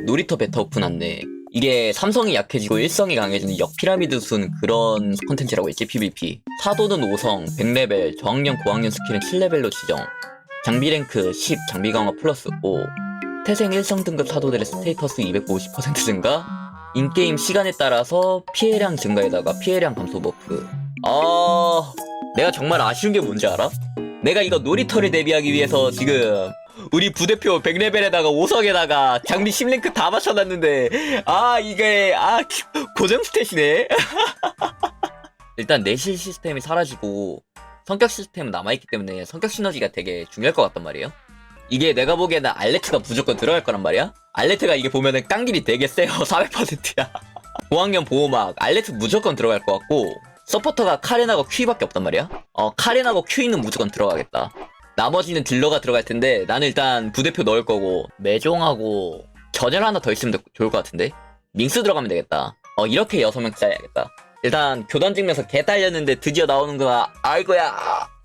놀이터 베타 오픈한데 이게 삼성이 약해지고 일성이 강해지는 역피라미드 순 그런 컨텐츠라고 했지 PVP 사도는 5성 100레벨 저학년 고학년 스킬은 7레벨로 지정. 장비 랭크 10 장비 강화 플러스 5 태생 1성 등급 사도들의 스테이터스 250% 증가? 인게임 시간에 따라서 피해량 증가에다가 피해량 감소 버프. 아 내가 정말 아쉬운 게 뭔지 알아? 내가 이거 놀이터를 대비하기 위해서 지금 우리 부대표 100레벨에다가 5성에다가 장비 10랭크 다 맞춰놨는데 아 이게 아 고정 스탯이네. 일단 내실 시스템이 사라지고 성격 시스템은 남아있기 때문에 성격 시너지가 되게 중요할 것 같단 말이에요. 이게 내가 보기에는 알레트가 무조건 들어갈 거란 말이야? 알레트가 이게 보면은 깡길이 되게 세요. 400%야. 고학년 보호막 알레트 무조건 들어갈 것 같고 서포터가 카렌하고 큐이밖에 없단 말이야? 어 카렌하고 큐이는 무조건 들어가겠다 나머지는 딜러가 들어갈 텐데 나는 일단 부대표 넣을 거고 매종하고 전열 하나 더 있으면 더 좋을 것 같은데? 밍스 들어가면 되겠다. 어 이렇게 여섯 명 짜야겠다. 일단 교단 찍면서 개 딸렸는데 드디어 나오는구나 아이고야